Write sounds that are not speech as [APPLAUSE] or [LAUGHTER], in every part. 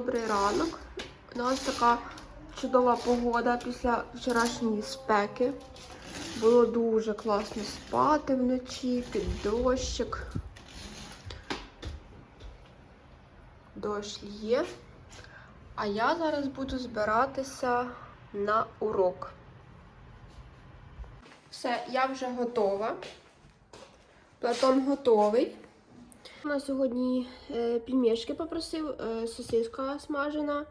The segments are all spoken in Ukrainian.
добрий ранок. У нас така чудова погода після вчорашньої спеки. Було дуже класно спати вночі під дощик. Дощ є. А я зараз буду збиратися на урок. Все, я вже готова. Платон готовий. На сьогодні е, пельмешки попросив, е, сосиска смажена,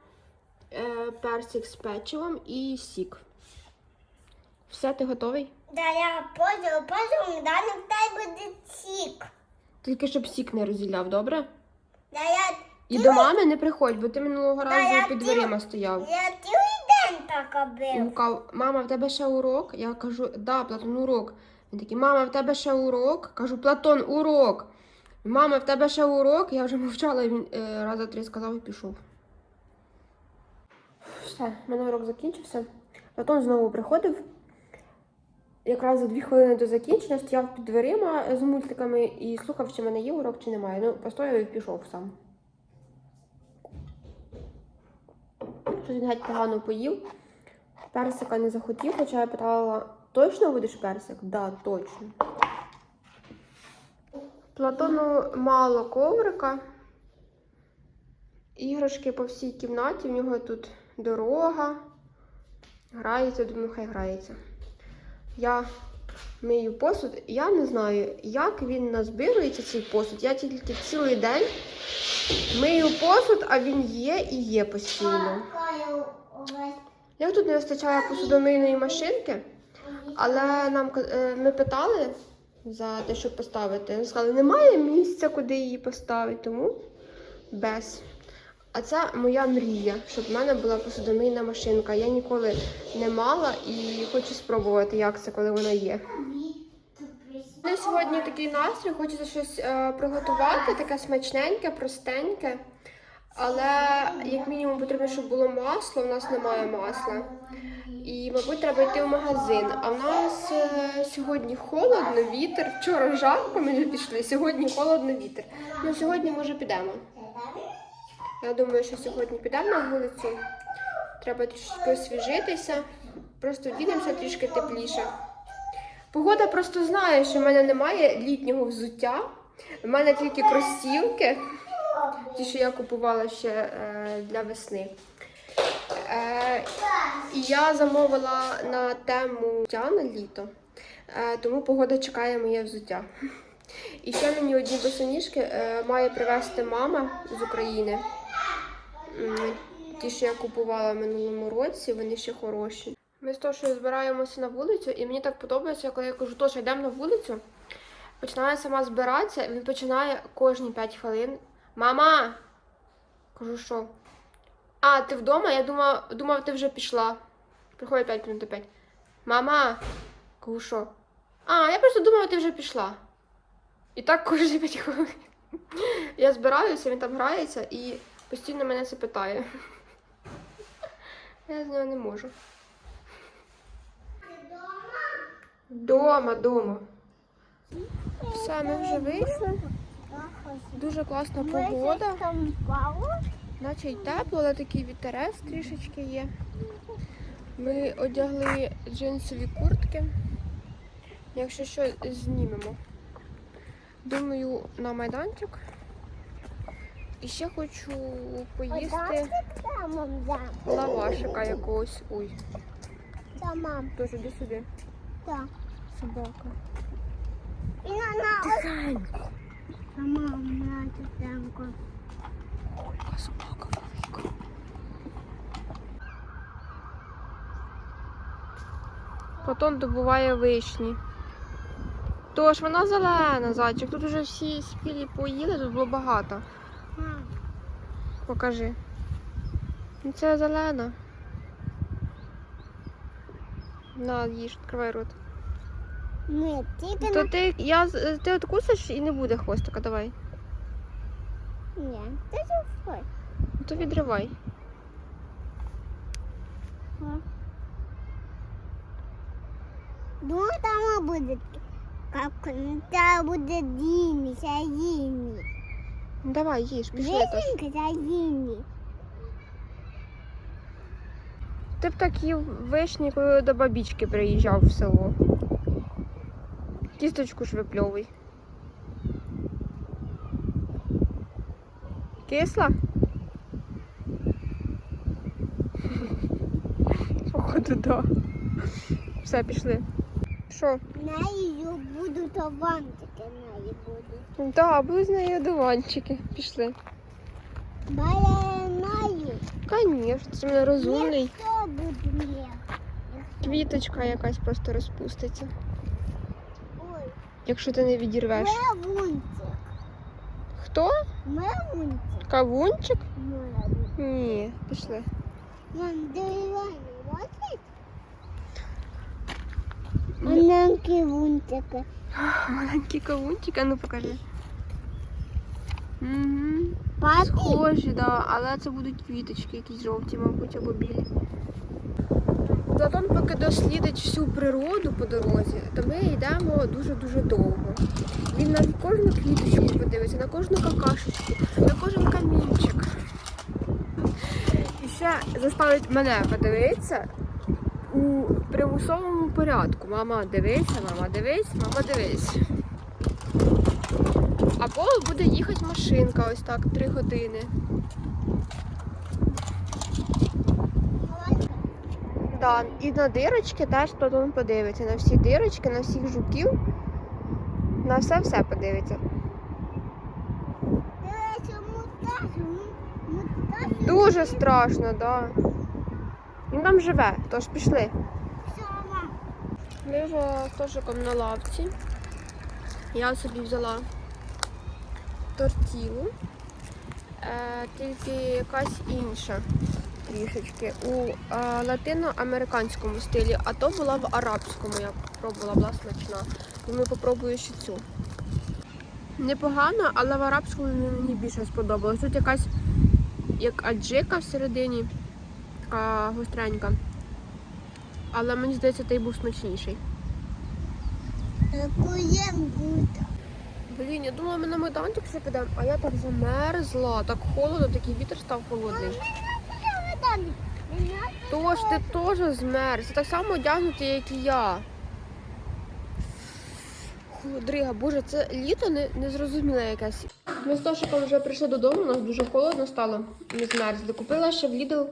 е, персик з печивом і сік. Все, ти готовий? Да, я позже, позже, да, не дай буде сік. Тільки щоб сік не розділяв, добре? Да, я, І до мами не приходь, бо ти минулого разу під ті- дверима стояв. я цілий день так робив. гукав, мама, в тебе ще урок? Я кажу, да, Платон, урок. Він такий, мама, в тебе ще урок? Кажу, Платон, урок. Мама, в тебе ще урок? Я вже мовчала, він е, раза три сказав і пішов. Все, в мене урок закінчився. Платон знову приходив. Якраз за дві хвилини до закінчення стояв під дверима з мультиками і слухав, чи в мене є урок, чи немає. Ну, постояв і пішов сам. Щось він геть погано поїв. Персика не захотів, хоча я питала, точно будеш персик? Да, точно. Платону мало коврика. Іграшки по всій кімнаті, в нього тут дорога. Грається, думаю, хай грається. Я мию посуд. Я не знаю, як він назбирується цей посуд. Я тільки цілий день мию посуд, а він є і є постійно. Як тут не вистачає посудомийної машинки, але нам е, ми питали за те, щоб поставити. Вони сказали, немає місця, куди її поставити, тому без. А це моя мрія, щоб в мене була посудомийна машинка. Я ніколи не мала і хочу спробувати, як це, коли вона є. Мене сьогодні такий настрій, хочеться щось е, приготувати, таке смачненьке, простеньке. Але як мінімум потрібно, щоб було масло, у нас немає масла. І, мабуть, треба йти в магазин. А в нас е, сьогодні холодно, вітер. Вчора жарко ми не пішли, сьогодні холодно вітер. Ну, сьогодні, може, підемо. Я думаю, що сьогодні підемо на вулицю. Треба трішки освіжитися. Просто ділимося трішки тепліше. Погода просто знає, що в мене немає літнього взуття. У мене тільки кросівки, ті, що я купувала ще е, для весни. Е, я замовила на тему взуття на літо, е, тому погода чекає моє взуття. І ще мені одні босоніжки має привезти мама з України. Ті, що я купувала в минулому році, вони ще хороші. Ми з Тошою збираємося на вулицю, і мені так подобається, коли я кажу, Тоша, йдемо на вулицю, починає сама збиратися, він починає кожні 5 хвилин. Мама! Кажу, що? А, ти вдома? Я думав, думав, ти вже пішла. Приходить 5 минут 5. Мама! Кажу, що? А, я просто думала, ти вже пішла. І так кожні 5 хвилин. Я збираюся, він там грається і постійно мене це питає. Я з нього не можу. Дома, дома. Все, ми вже вийшли. Дуже класна погода. Наче й тепло, але такий вітерець трішечки є. Ми одягли джинсові куртки. Якщо що, знімемо. Думаю, на майданчик. І ще хочу поїсти лавашика якогось. Ой, Да, мам, теж іди сюди. да. Собака. І на на. А мам, на тетеньку. Яка собака велика. Платон добуває вишні. Тож вона зелена, зайчик. Тут уже всі спілі поїли, тут було багато. Покажи. Ну це зелена. На, їж, відкривай рот. Ні, тільки То на... ти, я, з- ти откусиш і не буде хвостика, давай. Ні, ти заходь. Ну то відривай. Ну, там буде капка, ну там буде Дімі, це Дімі. Ну, давай, їж, пішли тож. Вишенька, це Дімі. Ти б так їв вишні, коли до бабічки приїжджав в село. Кісточку ж випльовуй. Кисла? Походу, да. Все, пішли. Що? Нею буду тавантики, нею буду. Да, були з нею одуванчики. Пішли. Баленаю. Звісно, ти мене розумний. Хто буде? Квіточка якась просто розпуститься, якщо ти не відірвеш. мевунчик. Хто? Мевунчик. Кавунчик? Мевунчик. Ні, пішли. Мам, дерев'яний, бачиш? Маленький вунчики. Маленький кавунчик, а ну покажи. Угу. Папі? Схожі, да, але це будуть квіточки, якісь жовті, мабуть, або білі. Платон поки дослідить всю природу по дорозі, то ми йдемо дуже-дуже довго. Він на кожну квіточку подивиться, на кожну какашечку, на кожен камінчик. І ще заставить мене подивитися у примусовому порядку. Мама, дивися, мама, дивись, мама, дивись. Або буде їхати машинка ось так три години. Да, і на дирочки теж Платон подивиться. На всі дирочки, на всіх жуків. На все-все подивиться. Дуже страшно, так. Да. Він там живе, тож пішли. В тожиком на лавці. Я собі взяла тортілу, е, тільки якась інша трішечки у е, латиноамериканському стилі, а то була в арабському, я пробувала, була смачна. Тому попробую ще цю. Непогано, але в арабському мені більше сподобалось. Тут якась як аджика всередині, така гостренька. Але мені здається, той був смачніший. Блін, я думала, ми на майданчик ще підемо, а я так замерзла, так холодно, такий вітер став холодний. Тож ти теж змерз, ти так само одягнутий, як і я. Холодрига, боже, це літо не, незрозуміле якесь. Ми з Тошиком вже прийшли додому, у нас дуже холодно стало, ми змерзли. Купила ще в Lidl,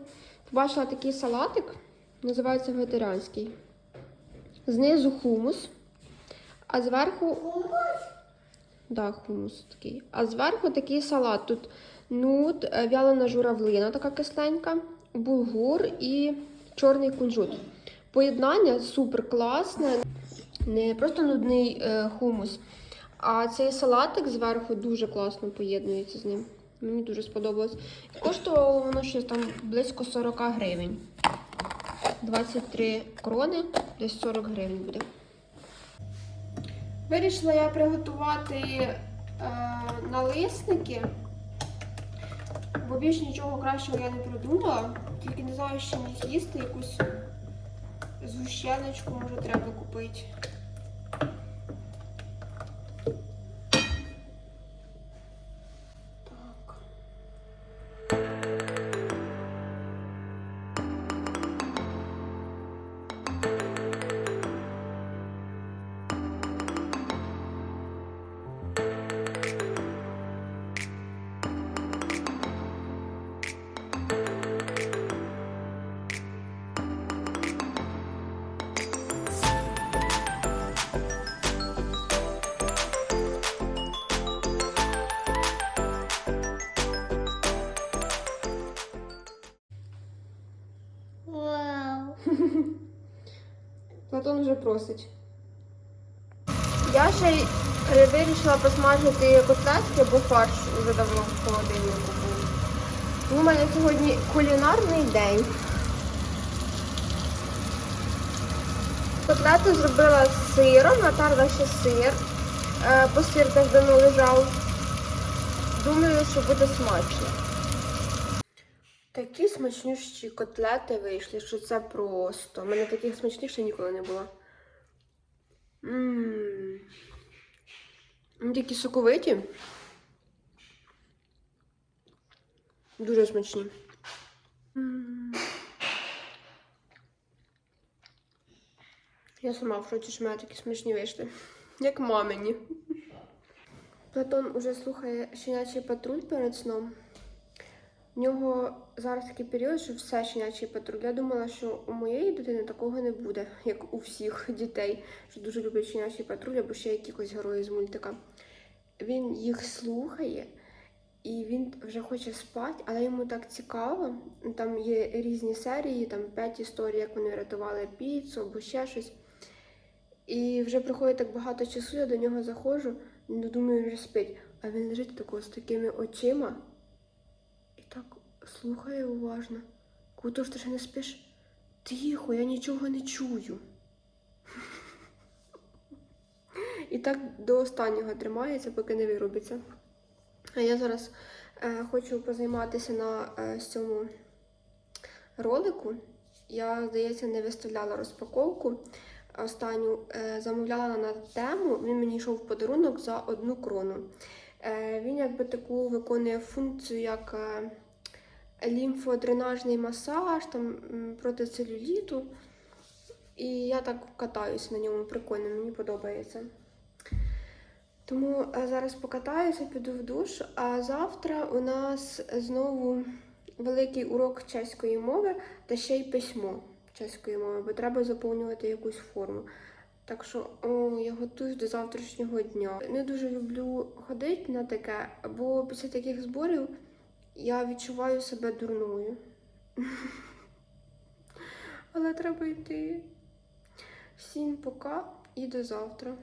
побачила такий салатик, називається вегетаріанський. Знизу хумус, а зверху Да, хумус такий. А зверху такий салат. Тут нут, е, вялена журавлина, така кисленька, булгур і чорний кунжут. Поєднання супер класне, не просто нудний е, хумус, а цей салатик зверху дуже класно поєднується з ним. Мені дуже сподобалось. Коштувало воно щось там близько 40 гривень. 23 крони, десь 40 гривень буде. Вирішила я приготувати е, налисники, бо більш нічого кращого я не придумала. Тільки не знаю, що мені з'їсти якусь згущеночку, може треба купити. [LAUGHS] Платон вже просить. Я ще е, вирішила посмажити котлетки, бо фарш вже давно в холодильнику був. Тому У мене сьогодні кулінарний день. Котлету зробила з сиром, натерла ще сир, е, бо сир теж давно лежав. Думаю, що буде смачно. Такі смачнющі котлети вийшли, що це просто. У мене таких смачних ще ніколи не було. Ммм. Такі соковиті. Дуже смачні. Я сама в шоці, що мене такі смішні вийшли. Як мамині. Платон уже слухає щенячий патруль перед сном. В нього зараз такий період, що все щенячий патруль. Я думала, що у моєї дитини такого не буде, як у всіх дітей, що дуже люблять щенячий патруль або ще якихось герої з мультика. Він їх слухає. І він вже хоче спати, але йому так цікаво. Там є різні серії, там п'ять історій, як вони рятували піцу або ще щось. І вже проходить так багато часу, я до нього заходжу, ну, думаю, вже спить. А він лежить тако з такими очима так слухає уважно. Куто ж ти ще не спиш? Тихо, я нічого не чую. І так до останнього тримається, поки не вирубиться. А я зараз е, хочу позайматися на е, цьому ролику. Я, здається, не виставляла розпаковку. Останню е, замовляла на тему. Він мені йшов в подарунок за одну крону. Е, він якби таку виконує функцію, як е, лімфодренажний масаж там, проти целюліту. І я так катаюся на ньому, прикольно, мені подобається. Тому е, зараз покатаюся, піду в душ, а завтра у нас знову великий урок чеської мови та ще й письмо чеської мови, бо треба заповнювати якусь форму. Так що о, я готуюсь до завтрашнього дня. Не дуже люблю ходити на таке, бо після таких зборів я відчуваю себе дурною. [LAUGHS] Але треба йти. Всім пока і до завтра.